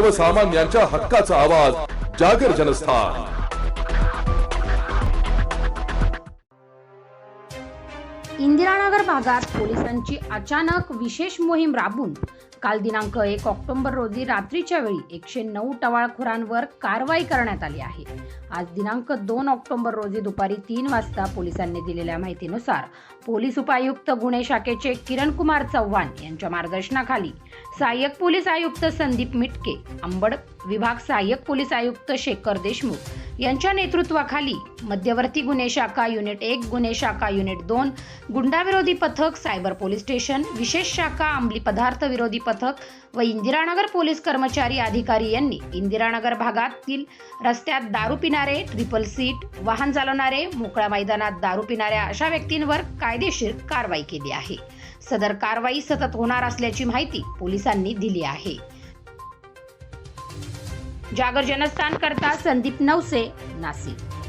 सर्वसामान्यांच्या हक्काचा आवाज जागर जनस्थान. इंदिरानगर भागात पोलिसांची अचानक विशेष मोहीम राबून काल दिनांक एक ऑक्टोबर रोजी रात्रीच्या वेळी एकशे नऊ टवाळखोरांवर कारवाई करण्यात आली आहे. आज दिनांक दोन ऑक्टोबर रोजी दुपारी तीन वाजता पोलिसांनी दिलेल्या माहितीनुसार पोलीस उपायुक्त गुन्हे शाखेचे किरण कुमार चव्हाण यांच्या मार्गदर्शनाखाली सहाय्यक पोलीस आयुक्त संदीप मिटके अंबड विभाग सहाय्यक पोलीस आयुक्त शेखर देशमुख यांच्या नेतृत्वाखाली मध्यवर्ती गुन्हे शाखा युनिट एक गुन्हे शाखा युनिट दोन गुंडाविरोधी पथक सायबर पोलीस स्टेशन विशेष शाखा अंमली पदार्थ विरोधी पथक व इंदिरानगर पोलीस कर्मचारी अधिकारी यांनी इंदिरानगर भागातील रस्त्यात दारू पिणारे ट्रिपल सीट वाहन चालवणारे मोकळ्या मैदानात दारू पिणाऱ्या अशा व्यक्तींवर कायदेशीर कारवाई केली आहे. सदर कारवाई सतत होणार असल्याची माहिती पोलिसांनी दिली आहे. जागर जनस्थान करता संदीप नवसे नाशिक.